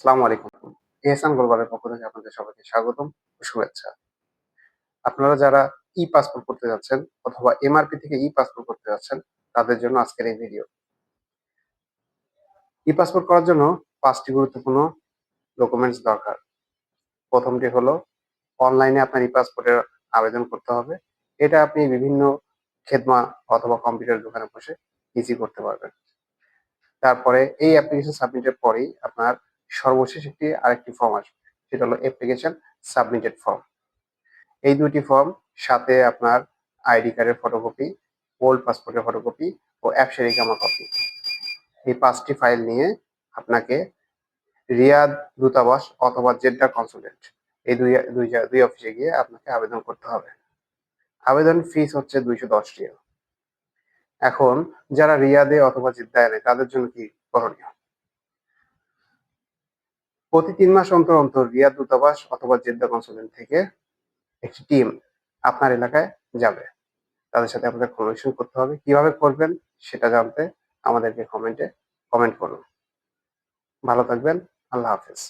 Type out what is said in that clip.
আসসালামু আলাইকুম। এহসান গোলবারের পক্ষ থেকে আপনাদের সবাইকে স্বাগতম ও শুভেচ্ছা। আপনারা যারা ই পাসপোর্ট করতে যাচ্ছেন অথবা এমআরপি থেকে ই পাসপোর্ট করতে যাচ্ছেন, তাদের জন্য আজকের এই ভিডিও ই পাসপোর্ট করার জন্য পাঁচটি গুরুত্বপূর্ণ ডকুমেন্টস দরকার। প্রথমটি হলো অনলাইনে আপনার ই পাসপোর্টের আবেদন করতে হবে। এটা আপনি বিভিন্ন খেদমা অথবা কম্পিউটার দোকানে বসে ইজি করতে পারবেন। তারপরে এই অ্যাপ্লিকেশন সাবমিটের পরেই আপনার সর্বশেষ একটি আরেকটি ফর্ম আসবে। সেটা হলো অ্যাপ্লিকেশন সাবমিটেড ফর্ম এই দুটি ফর্ম সাথে আপনার আইডি কার্ডের ফটোকপি ওল্ড পাসপোর্টের ফটোকপি ও অ্যাপসেরিকামা কপি এই পাঁচটি ফাইল নিয়ে আপনাকে রিয়াদ দূতাবাস অথবা জেড্ডা কনসুলেট এই দুই দুই দুই অফিসে গিয়ে আপনাকে আবেদন করতে হবে। আবেদন ফিস হচ্ছে দুইশো দশ এখন যারা রিয়াদে অথবা জেদ্দায় নেয়, তাদের জন্য কি করণীয়? প্রতি তিন মাস অন্তর অন্তর রিয়াদ দূতাবাস অথবা জেদ্দা কনসুলেট থেকে একটি টিম আপনার এলাকায় যাবে। তাদের সাথে আপনাদের কমিউনিকেশন করতে হবে। কীভাবে করবেন সেটা জানতে আমাদেরকে কমেন্টে কমেন্ট করুন। ভালো থাকবেন। আল্লাহ হাফেজ।